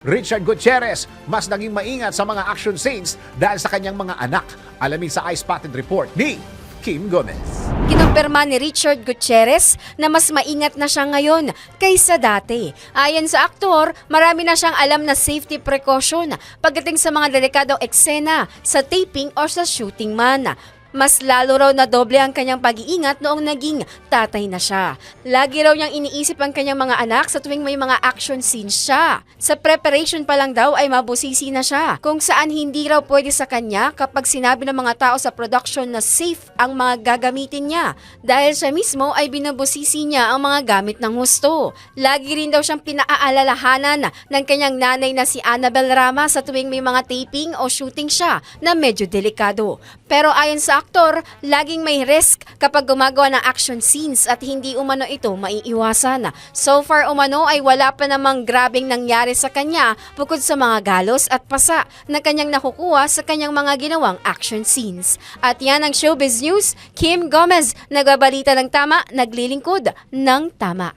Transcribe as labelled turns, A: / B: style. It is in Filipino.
A: Richard Gutierrez mas naging maingat sa mga action scenes dahil sa kanyang mga anak. Alamin sa Ice Spotted Report ni Kim Gomez.
B: Kinumpirma ni Richard Gutierrez na mas maingat na siya ngayon kaysa dati. Ayon sa aktor, marami na siyang alam na safety precaution pagdating sa mga delikadong eksena sa taping o sa shooting man. Mas lalo raw na doble ang kanyang pag-iingat noong naging tatay na siya. Lagi raw niyang iniisip ang kanyang mga anak sa tuwing may mga action scenes siya. Sa preparation pa lang daw ay mabusisi na siya kung saan hindi raw pwede sa kanya kapag sinabi ng mga tao sa production na safe ang mga gagamitin niya dahil siya mismo ay binabusisi niya ang mga gamit ng husto. Lagi rin daw siyang pinaalalahanan ng kanyang nanay na si Annabel Rama sa tuwing may mga taping o shooting siya na medyo delikado. Pero ayon sa aktor, laging may risk kapag gumagawa ng action scenes at hindi umano ito maiiwasan. So far umano ay wala pa namang grabing nangyari sa kanya bukod sa mga galos at pasa na kanyang nakukuha sa kanyang mga ginawang action scenes. At yan ang showbiz news, Kim Gomez, nagbabalita ng tama, naglilingkod ng tama.